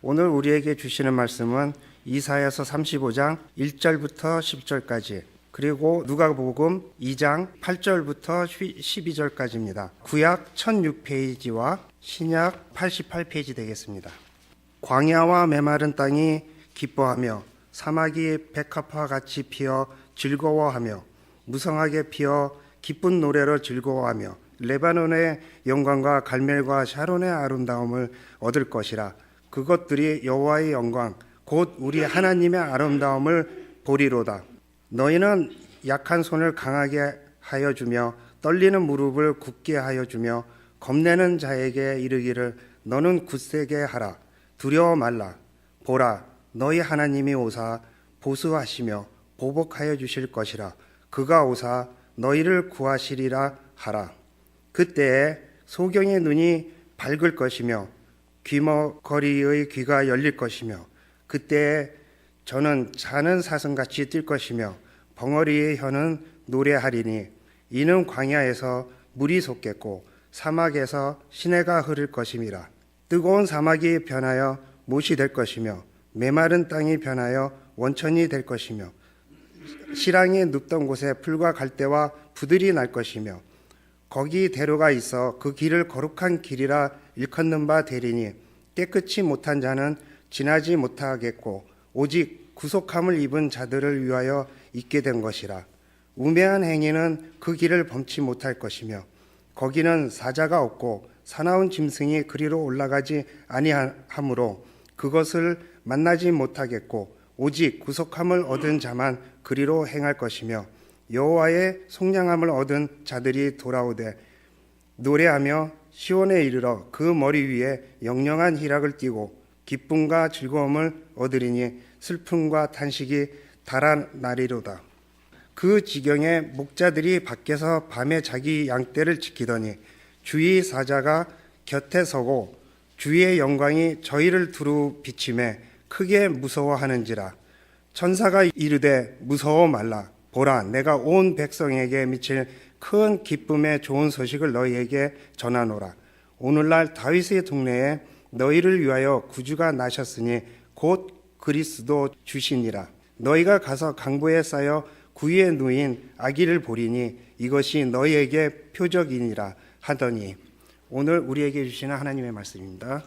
오늘 우리에게 주시는 말씀은 이사야서 35장 1절부터 10절까지 그리고 누가복음 2장 8절부터 12절까지입니다. 구약 1006페이지와 신약 88페이지 되겠습니다. 광야와 메마른 땅이 기뻐하며 사막이 백합화 같이 피어 즐거워하며 무성하게 피어 기쁜 노래로 즐거워하며 레바논의 영광과 갈멜과 샤론의 아름다움을 얻을 것이라 그것들이 여호와의 영광 곧 우리 하나님의 아름다움을 보리로다. 너희는 약한 손을 강하게 하여 주며 떨리는 무릎을 굳게 하여 주며 겁내는 자에게 이르기를 너는 굳세게 하라. 두려워 말라. 보라 너희 하나님이 오사 보수하시며 보복하여 주실 것이라. 그가 오사 너희를 구하시리라 하라. 그때에 소경의 눈이 밝을 것이며 귀머거리의 귀가 열릴 것이며 그때에 저는 자는 사슴같이 뛸 것이며 벙어리의 혀는 노래하리니 이는 광야에서 물이 솟겠고 사막에서 시내가 흐를 것임이라. 뜨거운 사막이 변하여 못이 될 것이며 메마른 땅이 변하여 원천이 될 것이며 시랑이 눕던 곳에 풀과 갈대와 부들이 날 것이며 거기 대로가 있어 그 길을 거룩한 길이라 일컫는 바 되리니 깨끗이 못한 자는 지나지 못하겠고 오직 구속함을 입은 자들을 위하여 있게 된 것이라. 우매한 행위는 그 길을 범치 못할 것이며 거기는 사자가 없고 사나운 짐승이 그리로 올라가지 아니하므로 그것을 만나지 못하겠고 오직 구속함을 얻은 자만 그리로 행할 것이며 여호와의 속량함을 얻은 자들이 돌아오되 노래하며 시온에 이르러 그 머리 위에 영영한 희락을 띠고 기쁨과 즐거움을 얻으리니 슬픔과 탄식이 달아나리로다. 그 지경에 목자들이 밖에서 밤에 자기 양떼를 지키더니 주의 사자가 곁에 서고 주의 영광이 저희를 두루 비침에 크게 무서워하는지라 천사가 이르되 무서워 말라 보라 내가 온 백성에게 미칠 큰 기쁨의 좋은 소식을 너희에게 전하노라 오늘날 다윗의 동네에 너희를 위하여 구주가 나셨으니 곧 그리스도 주시니라 너희가 가서 강보에 쌓여 구유에 누인 아기를 보리니 이것이 너희에게 표적이니라 하더니 오늘 우리에게 주시는 하나님의 말씀입니다.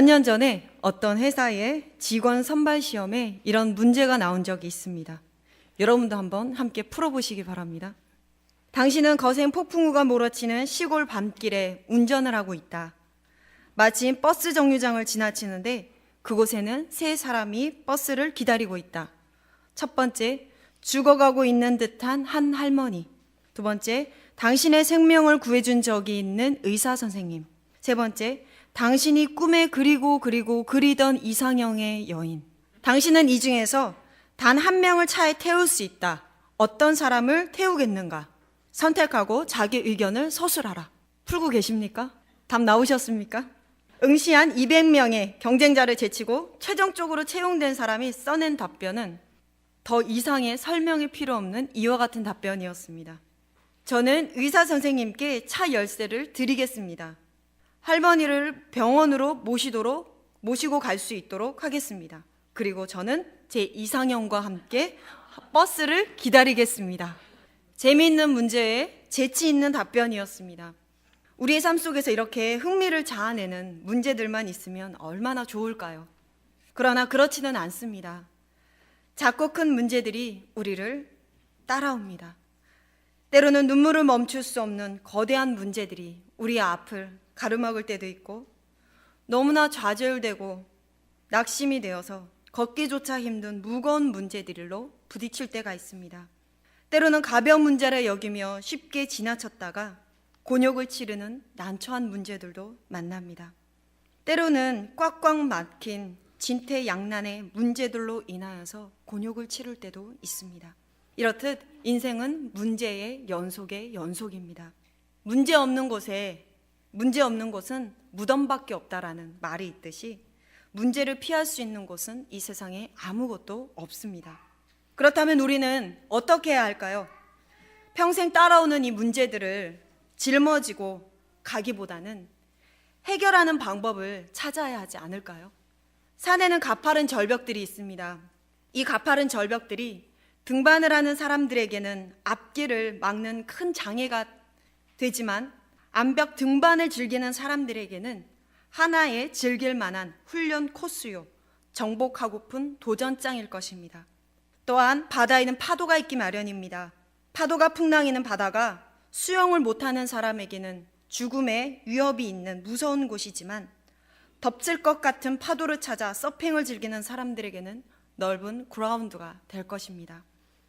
몇 년 전에 어떤 회사의 직원 선발 시험에 이런 문제가 나온 적이 있습니다. 여러분도 한번 함께 풀어보시기 바랍니다. 당신은 거센 폭풍우가 몰아치는 시골 밤길에 운전을 하고 있다. 마침 버스 정류장을 지나치는데 그곳에는 세 사람이 버스를 기다리고 있다. 첫 번째, 죽어가고 있는 듯한 한 할머니. 두 번째, 당신의 생명을 구해준 적이 있는 의사 선생님. 세 번째, 당신이 꿈에 그리고 그리고 그리던 이상형의 여인. 당신은 이 중에서 단 한 명을 차에 태울 수 있다. 어떤 사람을 태우겠는가? 선택하고 자기 의견을 서술하라. 풀고 계십니까? 답 나오셨습니까? 응시한 200명의 경쟁자를 제치고 최종적으로 채용된 사람이 써낸 답변은 더 이상의 설명이 필요 없는 이와 같은 답변이었습니다. 저는 의사 선생님께 차 열쇠를 드리겠습니다. 할머니를 병원으로 모시도록 모시고 갈 수 있도록 하겠습니다. 그리고 저는 제 이상형과 함께 버스를 기다리겠습니다. 재미있는 문제에 재치 있는 답변이었습니다. 우리의 삶 속에서 이렇게 흥미를 자아내는 문제들만 있으면 얼마나 좋을까요? 그러나 그렇지는 않습니다. 작고 큰 문제들이 우리를 따라옵니다. 때로는 눈물을 멈출 수 없는 거대한 문제들이 우리 앞을 가로막을 때도 있고 너무나 좌절되고 낙심이 되어서 걷기조차 힘든 무거운 문제들로 부딪힐 때가 있습니다. 때로는 가벼운 문제라 여기며 쉽게 지나쳤다가 곤욕을 치르는 난처한 문제들도 만납니다. 때로는 꽉꽉 막힌 진퇴양난의 문제들로 인하여서 곤욕을 치를 때도 있습니다. 이렇듯 인생은 문제의 연속의 연속입니다. 문제 없는 곳에 문제 없는 곳은 무덤밖에 없다라는 말이 있듯이 문제를 피할 수 있는 곳은 이 세상에 아무것도 없습니다. 그렇다면 우리는 어떻게 해야 할까요? 평생 따라오는 이 문제들을 짊어지고 가기보다는 해결하는 방법을 찾아야 하지 않을까요? 산에는 가파른 절벽들이 있습니다. 이 가파른 절벽들이 등반을 하는 사람들에게는 앞길을 막는 큰 장애가 되지만 암벽 등반을 즐기는 사람들에게는 하나의 즐길 만한 훈련 코스요, 정복하고픈 도전장일 것입니다. 또한 바다에는 파도가 있기 마련입니다. 파도가 풍랑이는 바다가 수영을 못하는 사람에게는 죽음의 위협이 있는 무서운 곳이지만 덮칠 것 같은 파도를 찾아 서핑을 즐기는 사람들에게는 넓은 그라운드가 될 것입니다.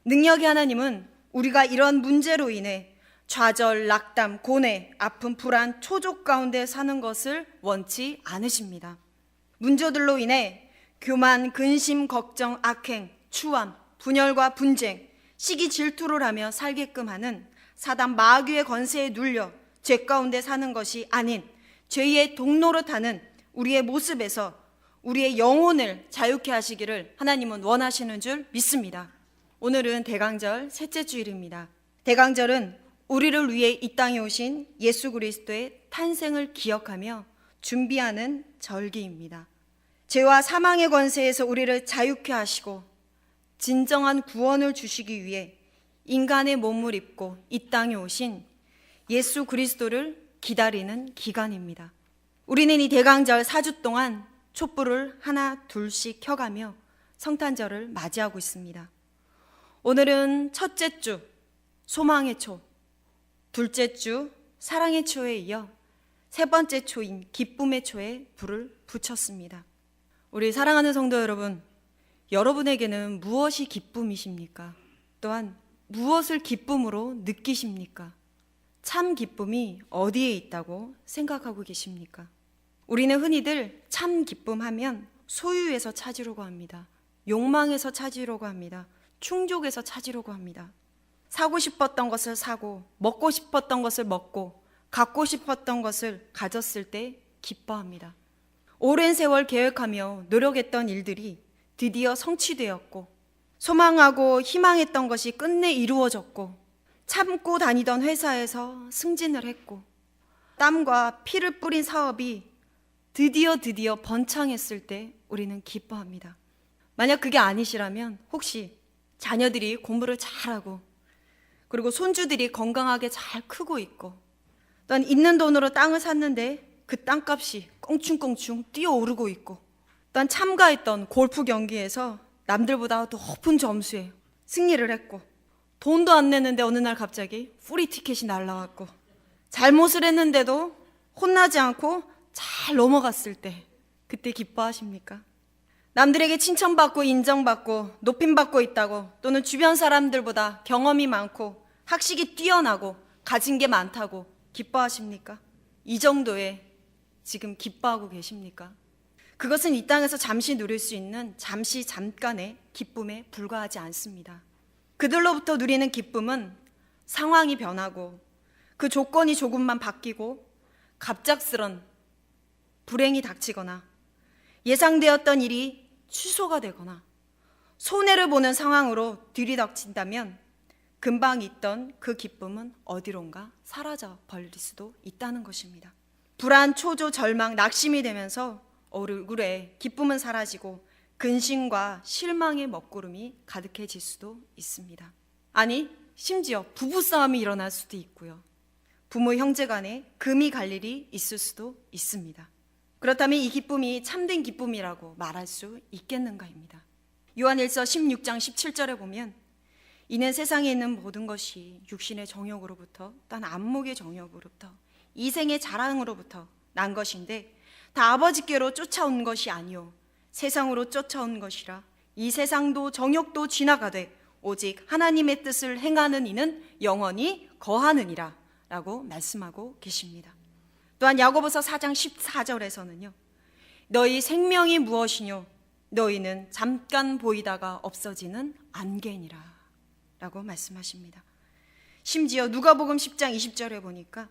능력의 하나님은 우리가 이런 문제로 인해 좌절, 낙담, 고뇌, 아픔, 불안, 초족 가운데 사는 것을 원치 않으십니다. 문제들로 인해 교만, 근심, 걱정, 악행, 추함, 분열과 분쟁, 시기 질투를 하며 살게끔 하는 사단 마귀의 권세에 눌려 죄 가운데 사는 것이 아닌 죄의 동로로 타는 우리의 모습에서 우리의 영혼을 자유케 하시기를 하나님은 원하시는 줄 믿습니다. 오늘은 대강절 셋째 주일입니다. 대강절은 우리를 위해 이 땅에 오신 예수 그리스도의 탄생을 기억하며 준비하는 절기입니다. 죄와 사망의 권세에서 우리를 자유케 하시고 진정한 구원을 주시기 위해 인간의 몸을 입고 이 땅에 오신 예수 그리스도를 기다리는 기간입니다. 우리는 이 대강절 4주 동안 촛불을 하나 둘씩 켜가며 성탄절을 맞이하고 있습니다. 오늘은 첫째 주 소망의 초, 둘째 주 사랑의 초에 이어 세 번째 초인 기쁨의 초에 불을 붙였습니다. 우리 사랑하는 성도 여러분, 여러분에게는 무엇이 기쁨이십니까? 또한 무엇을 기쁨으로 느끼십니까? 참 기쁨이 어디에 있다고 생각하고 계십니까? 우리는 흔히들 참 기쁨 하면 소유에서 찾으려고 합니다. 욕망에서 찾으려고 합니다. 충족에서 찾으려고 합니다. 사고 싶었던 것을 사고, 먹고 싶었던 것을 먹고, 갖고 싶었던 것을 가졌을 때 기뻐합니다. 오랜 세월 계획하며 노력했던 일들이 드디어 성취되었고, 소망하고 희망했던 것이 끝내 이루어졌고, 참고 다니던 회사에서 승진을 했고, 땀과 피를 뿌린 사업이 드디어 드디어 번창했을 때 우리는 기뻐합니다. 만약 그게 아니시라면 혹시 자녀들이 공부를 잘하고 그리고 손주들이 건강하게 잘 크고 있고 또한 있는 돈으로 땅을 샀는데 그 땅값이 껑충껑충 뛰어오르고 있고 또한 참가했던 골프 경기에서 남들보다 높은 점수에 승리를 했고 돈도 안 내는데 어느 날 갑자기 프리 티켓이 날라왔고 잘못을 했는데도 혼나지 않고 잘 넘어갔을 때 그때 기뻐하십니까? 남들에게 칭찬받고 인정받고 높임받고 있다고 또는 주변 사람들보다 경험이 많고 학식이 뛰어나고 가진 게 많다고 기뻐하십니까? 이 정도에 지금 기뻐하고 계십니까? 그것은 이 땅에서 잠시 누릴 수 있는 잠시 잠깐의 기쁨에 불과하지 않습니다. 그들로부터 누리는 기쁨은 상황이 변하고 그 조건이 조금만 바뀌고 갑작스런 불행이 닥치거나 예상되었던 일이 취소가 되거나 손해를 보는 상황으로 들이닥친다면 금방 있던 그 기쁨은 어디론가 사라져 버릴 수도 있다는 것입니다. 불안, 초조, 절망, 낙심이 되면서 얼굴에 기쁨은 사라지고 근심과 실망의 먹구름이 가득해질 수도 있습니다. 아니, 심지어 부부싸움이 일어날 수도 있고요. 부모 형제 간에 금이 갈 일이 있을 수도 있습니다. 그렇다면 이 기쁨이 참된 기쁨이라고 말할 수 있겠는가입니다. 요한일서 16장 17절에 보면 이는 세상에 있는 모든 것이 육신의 정욕으로부터 또한 안목의 정욕으로부터 이생의 자랑으로부터 난 것인데 다 아버지께로 쫓아온 것이 아니요 세상으로 쫓아온 것이라 이 세상도 정욕도 지나가되 오직 하나님의 뜻을 행하는 이는 영원히 거하느니라 라고 말씀하고 계십니다. 또한 야고보서 4장 14절에서는요. 너희 생명이 무엇이뇨? 너희는 잠깐 보이다가 없어지는 안개니라. 라고 말씀하십니다. 심지어 누가복음 10장 20절에 보니까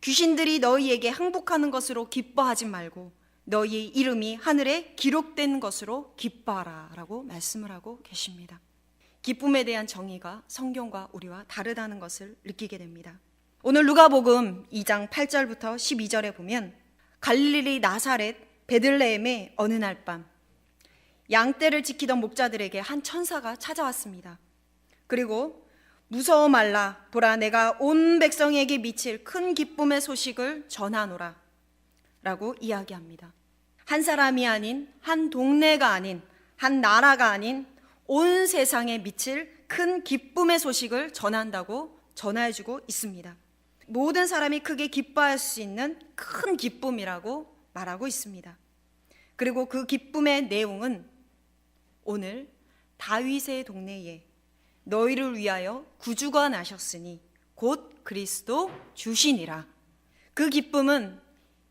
귀신들이 너희에게 항복하는 것으로 기뻐하지 말고 너희 이름이 하늘에 기록된 것으로 기뻐하라 라고 말씀을 하고 계십니다. 기쁨에 대한 정의가 성경과 우리와 다르다는 것을 느끼게 됩니다. 오늘 누가복음 2장 8절부터 12절에 보면 갈릴리 나사렛 베들레헴의 어느 날 밤 양떼를 지키던 목자들에게 한 천사가 찾아왔습니다. 그리고 무서워 말라 보라 내가 온 백성에게 미칠 큰 기쁨의 소식을 전하노라 라고 이야기합니다. 한 사람이 아닌 한 동네가 아닌 한 나라가 아닌 온 세상에 미칠 큰 기쁨의 소식을 전한다고 전해주고 있습니다. 모든 사람이 크게 기뻐할 수 있는 큰 기쁨이라고 말하고 있습니다. 그리고 그 기쁨의 내용은 오늘 다윗의 동네에 너희를 위하여 구주가 나셨으니 곧 그리스도 주시니라. 그 기쁨은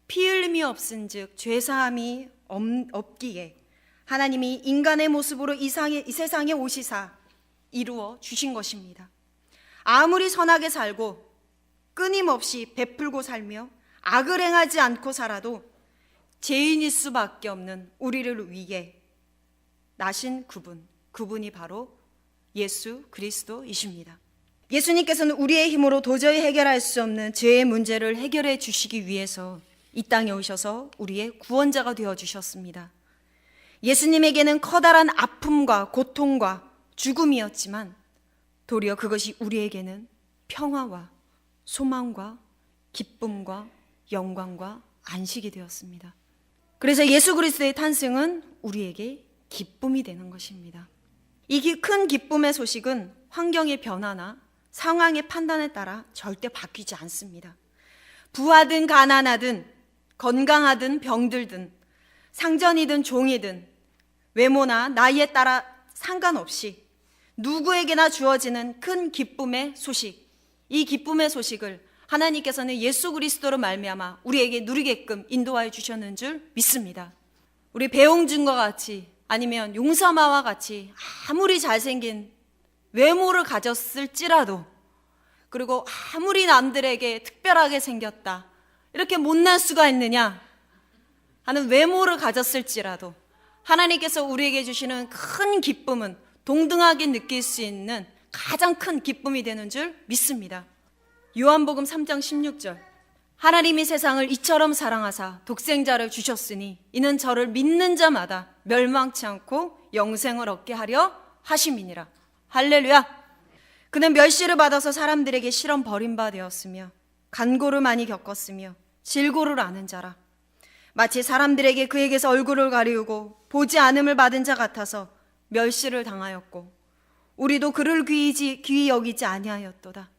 피 흘림이 없은즉 죄 사함이 없기에 하나님이 인간의 모습으로 이, 상에, 이 세상에 오시사 이루어 주신 것입니다. 아무리 선하게 살고 끊임없이 베풀고 살며 악을 행하지 않고 살아도 죄인일 수밖에 없는 우리를 위해 나신 그분, 그분이 바로 예수 그리스도이십니다. 예수님께서는 우리의 힘으로 도저히 해결할 수 없는 죄의 문제를 해결해 주시기 위해서 이 땅에 오셔서 우리의 구원자가 되어 주셨습니다. 예수님에게는 커다란 아픔과 고통과 죽음이었지만 도리어 그것이 우리에게는 평화와 소망과 기쁨과 영광과 안식이 되었습니다. 그래서 예수 그리스도의 탄생은 우리에게 기쁨이 되는 것입니다. 이 큰 기쁨의 소식은 환경의 변화나 상황의 판단에 따라 절대 바뀌지 않습니다. 부하든 가난하든 건강하든 병들든 상전이든 종이든 외모나 나이에 따라 상관없이 누구에게나 주어지는 큰 기쁨의 소식. 이 기쁨의 소식을 하나님께서는 예수 그리스도로 말미암아 우리에게 누리게끔 인도하여 주셨는 줄 믿습니다. 우리 배용준과 같이 아니면 용사마와 같이 아무리 잘생긴 외모를 가졌을지라도 그리고 아무리 남들에게 특별하게 생겼다 이렇게 못날 수가 있느냐 하는 외모를 가졌을지라도 하나님께서 우리에게 주시는 큰 기쁨은 동등하게 느낄 수 있는 가장 큰 기쁨이 되는 줄 믿습니다. 요한복음 3장 16절. 하나님이 세상을 이처럼 사랑하사 독생자를 주셨으니 이는 저를 믿는 자마다 멸망치 않고 영생을 얻게 하려 하심이니라. 할렐루야. 그는 멸시를 받아서 사람들에게 실험 버림받았으며 간고를 많이 겪었으며 질고를 아는 자라. 마치 사람들에게 그에게서 얼굴을 가리우고 보지 않음을 받은 자 같아서 멸시를 당하였고 우리도 그를 귀이지, 귀히 여기지 아니하였도다.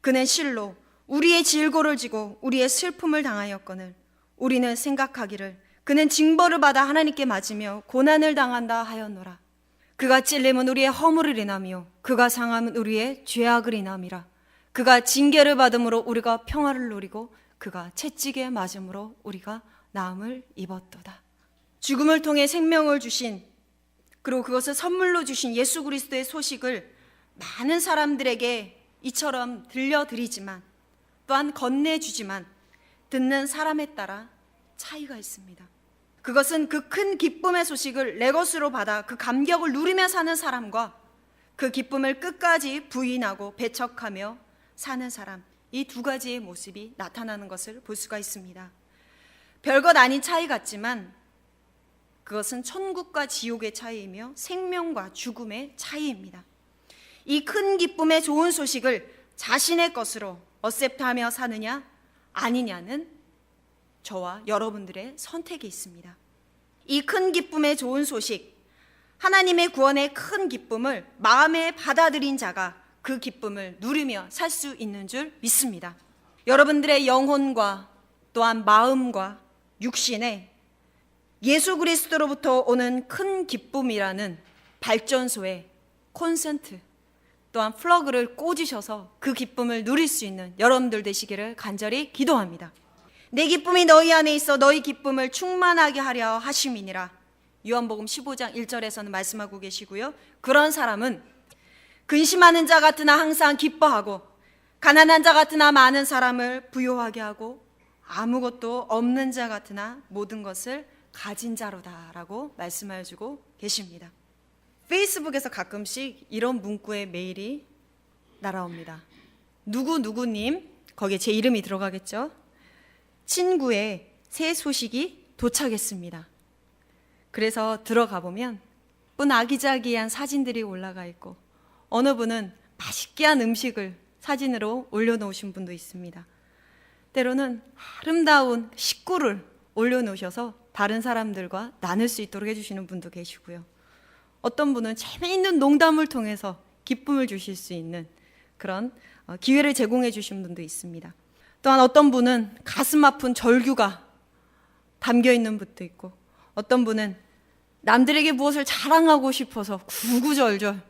그는 실로 우리의 질고를 지고 우리의 슬픔을 당하였거늘 우리는 생각하기를 그는 징벌을 받아 하나님께 맞으며 고난을 당한다 하였노라. 그가 찔림은 우리의 허물을 인하며 그가 상함은 우리의 죄악을 인함이라. 그가 징계를 받음으로 우리가 평화를 누리고 그가 채찍에 맞음으로 우리가 나음을 입었도다. 죽음을 통해 생명을 주신 그리고 그것을 선물로 주신 예수 그리스도의 소식을 많은 사람들에게 이처럼 들려드리지만 또한 건네주지만 듣는 사람에 따라 차이가 있습니다. 그것은 그 큰 기쁨의 소식을 내 것으로 받아 그 감격을 누리며 사는 사람과 그 기쁨을 끝까지 부인하고 배척하며 사는 사람 이 두 가지의 모습이 나타나는 것을 볼 수가 있습니다. 별것 아닌 차이 같지만 그것은 천국과 지옥의 차이이며 생명과 죽음의 차이입니다. 이 큰 기쁨의 좋은 소식을 자신의 것으로 어셉트하며 사느냐 아니냐는 저와 여러분들의 선택이 있습니다. 이 큰 기쁨의 좋은 소식, 하나님의 구원의 큰 기쁨을 마음에 받아들인 자가 그 기쁨을 누리며 살 수 있는 줄 믿습니다. 여러분들의 영혼과 또한 마음과 육신에 예수 그리스도로부터 오는 큰 기쁨이라는 발전소에 콘센트 또한 플러그를 꽂으셔서 그 기쁨을 누릴 수 있는 여러분들 되시기를 간절히 기도합니다. 내 기쁨이 너희 안에 있어 너희 기쁨을 충만하게 하려 하심이니라. 요한복음 15장 1절에서는 말씀하고 계시고요. 그런 사람은 근심하는 자 같으나 항상 기뻐하고 가난한 자 같으나 많은 사람을 부요하게 하고 아무것도 없는 자 같으나 모든 것을 가진 자로다라고 말씀해 주고 계십니다. 페이스북에서 가끔씩 이런 문구의 메일이 날아옵니다. 누구 누구님 거기에 제 이름이 들어가겠죠. 친구의 새 소식이 도착했습니다. 그래서 들어가 보면 쁜 아기자기한 사진들이 올라가 있고 어느 분은 맛있게 한 음식을 사진으로 올려놓으신 분도 있습니다. 때로는 아름다운 식구를 올려놓으셔서 다른 사람들과 나눌 수 있도록 해주시는 분도 계시고요. 어떤 분은 재미있는 농담을 통해서 기쁨을 주실 수 있는 그런 어, 기회를 제공해 주신 분도 있습니다. 또한 어떤 분은 가슴 아픈 절규가 담겨 있는 분도 있고 어떤 분은 남들에게 무엇을 자랑하고 싶어서 구구절절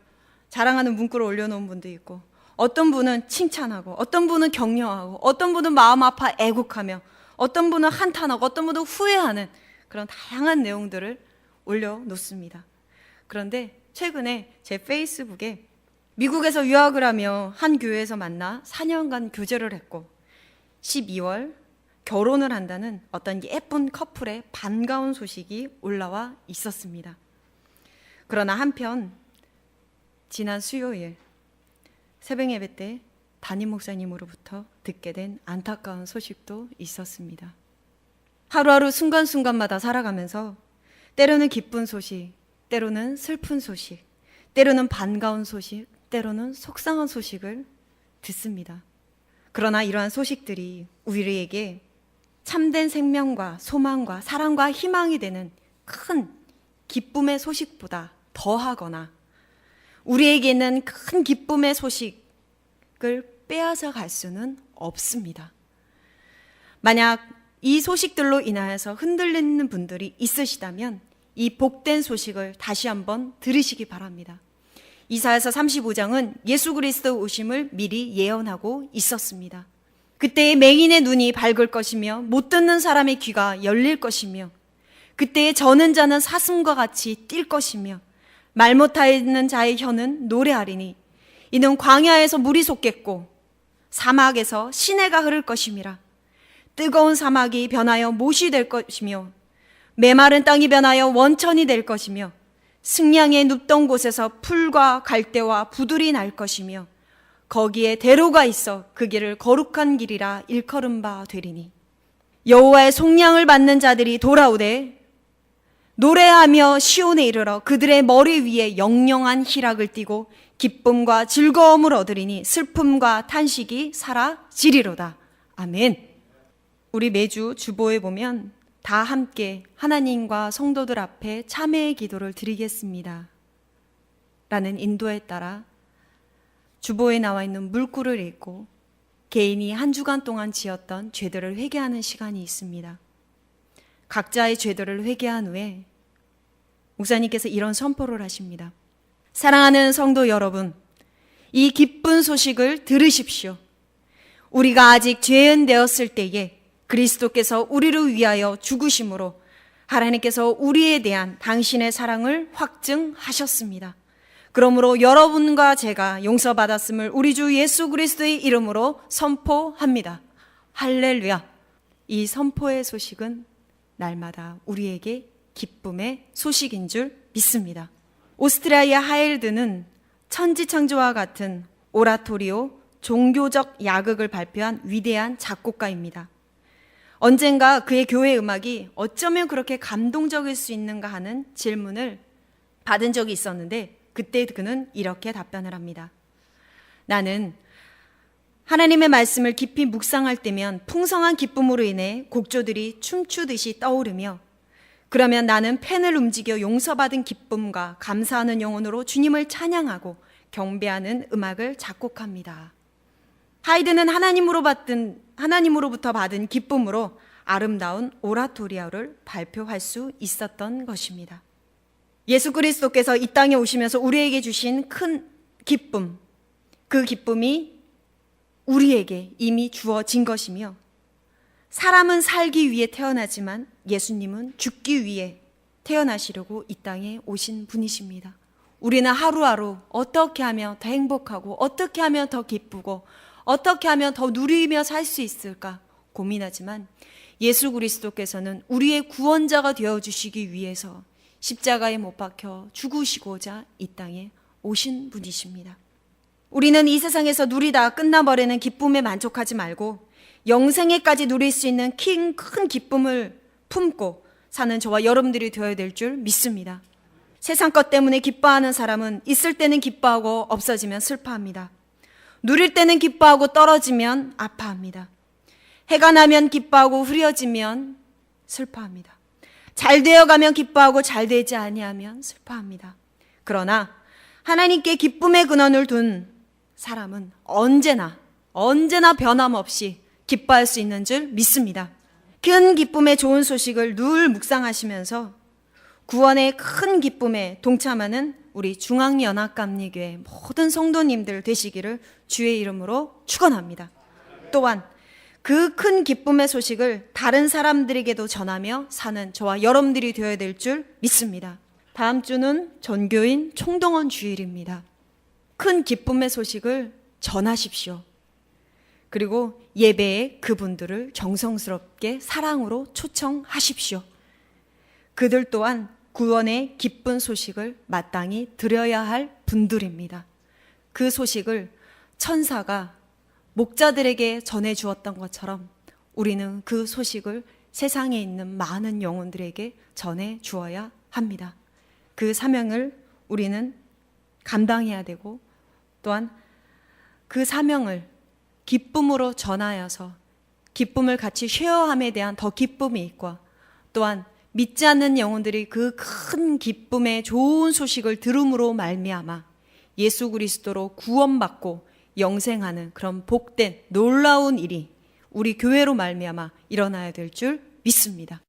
자랑하는 문구를 올려놓은 분도 있고 어떤 분은 칭찬하고 어떤 분은 격려하고 어떤 분은 마음 아파 애국하며 어떤 분은 한탄하고 어떤 분은 후회하는 그런 다양한 내용들을 올려놓습니다. 그런데 최근에 제 페이스북에 미국에서 유학을 하며 한 교회에서 만나 4년간 교제를 했고 12월 결혼을 한다는 어떤 예쁜 커플의 반가운 소식이 올라와 있었습니다. 그러나 한편 지난 수요일 새벽 예배 때 담임 목사님으로부터 듣게 된 안타까운 소식도 있었습니다. 하루하루 순간순간마다 살아가면서 때로는 기쁜 소식, 때로는 슬픈 소식, 때로는 반가운 소식, 때로는 속상한 소식을 듣습니다. 그러나 이러한 소식들이 우리에게 참된 생명과 소망과 사랑과 희망이 되는 큰 기쁨의 소식보다 더하거나 우리에게 있는 큰 기쁨의 소식을 빼앗아 갈 수는 없습니다. 만약 이 소식들로 인하여서 흔들리는 분들이 있으시다면 이 복된 소식을 다시 한번 들으시기 바랍니다. 이사야서 35장은 예수 그리스도 오심을 미리 예언하고 있었습니다. 그때의 맹인의 눈이 밝을 것이며 못 듣는 사람의 귀가 열릴 것이며 그때의 저는 자는 사슴과 같이 뛸 것이며 말 못하는 자의 혀는 노래하리니 이는 광야에서 물이 솟겠고 사막에서 시내가 흐를 것임이라 뜨거운 사막이 변하여 못이 될 것이며 메마른 땅이 변하여 원천이 될 것이며 승량의 눕던 곳에서 풀과 갈대와 부들이 날 것이며 거기에 대로가 있어 그 길을 거룩한 길이라 일컬음 바 되리니 여호와의 속량을 받는 자들이 돌아오되 노래하며 시온에 이르러 그들의 머리 위에 영영한 희락을 띠고 기쁨과 즐거움을 얻으리니 슬픔과 탄식이 사라지리로다. 아멘. 우리 매주 주보에 보면 다 함께 하나님과 성도들 앞에 참회의 기도를 드리겠습니다. 라는 인도에 따라 주보에 나와 있는 물구를 읽고 개인이 한 주간 동안 지었던 죄들을 회개하는 시간이 있습니다. 각자의 죄들을 회개한 후에 목사님께서 이런 선포를 하십니다. 사랑하는 성도 여러분, 이 기쁜 소식을 들으십시오. 우리가 아직 죄인 되었을 때에 그리스도께서 우리를 위하여 죽으심으로 하나님께서 우리에 대한 당신의 사랑을 확증하셨습니다. 그러므로 여러분과 제가 용서받았음을 우리 주 예수 그리스도의 이름으로 선포합니다. 할렐루야. 이 선포의 소식은 날마다 우리에게 기쁨의 소식인 줄 믿습니다. 오스트리아의 하일드는 천지창조와 같은 오라토리오 종교적 야극을 발표한 위대한 작곡가입니다. 언젠가 그의 교회 음악이 어쩌면 그렇게 감동적일 수 있는가 하는 질문을 받은 적이 있었는데 그때 그는 이렇게 답변을 합니다. 나는 하나님의 말씀을 깊이 묵상할 때면 풍성한 기쁨으로 인해 곡조들이 춤추듯이 떠오르며 그러면 나는 펜을 움직여 용서받은 기쁨과 감사하는 영혼으로 주님을 찬양하고 경배하는 음악을 작곡합니다. 하이드는 하나님으로 받은 하나님으로부터 받은 기쁨으로 아름다운 오라토리아를 발표할 수 있었던 것입니다. 예수 그리스도께서 이 땅에 오시면서 우리에게 주신 큰 기쁨, 그 기쁨이 우리에게 이미 주어진 것이며 사람은 살기 위해 태어나지만 예수님은 죽기 위해 태어나시려고 이 땅에 오신 분이십니다. 우리는 하루하루 어떻게 하면 더 행복하고 어떻게 하면 더 기쁘고 어떻게 하면 더 누리며 살 수 있을까 고민하지만 예수 그리스도께서는 우리의 구원자가 되어 주시기 위해서 십자가에 못 박혀 죽으시고자 이 땅에 오신 분이십니다. 우리는 이 세상에서 누리다 끝나버리는 기쁨에 만족하지 말고 영생에까지 누릴 수 있는 큰, 큰 기쁨을 품고 사는 저와 여러분들이 되어야 될 줄 믿습니다. 세상 것 때문에 기뻐하는 사람은 있을 때는 기뻐하고 없어지면 슬퍼합니다. 누릴 때는 기뻐하고 떨어지면 아파합니다. 해가 나면 기뻐하고 흐려지면 슬퍼합니다. 잘 되어가면 기뻐하고 잘 되지 아니하면 슬퍼합니다. 그러나 하나님께 기쁨의 근원을 둔 사람은 언제나 언제나 변함없이 기뻐할 수 있는 줄 믿습니다. 큰 기쁨의 좋은 소식을 늘 묵상하시면서 구원의 큰 기쁨에 동참하는 우리 중앙연합감리교회 모든 성도님들 되시기를 주의 이름으로 축원합니다. 또한 그 큰 기쁨의 소식을 다른 사람들에게도 전하며 사는 저와 여러분들이 되어야 될 줄 믿습니다. 다음 주는 전교인 총동원 주일입니다. 큰 기쁨의 소식을 전하십시오. 그리고 예배에 그분들을 정성스럽게 사랑으로 초청하십시오. 그들 또한 구원의 기쁜 소식을 마땅히 드려야 할 분들입니다. 그 소식을 천사가 목자들에게 전해 주었던 것처럼 우리는 그 소식을 세상에 있는 많은 영혼들에게 전해 주어야 합니다. 그 사명을 우리는 감당해야 되고 또한 그 사명을 기쁨으로 전하여서 기쁨을 같이 쉐어함에 대한 더 기쁨이 있고 또한 믿지 않는 영혼들이 그 큰 기쁨의 좋은 소식을 들음으로 말미암아 예수 그리스도로 구원받고 영생하는 그런 복된 놀라운 일이 우리 교회로 말미암아 일어나야 될 줄 믿습니다.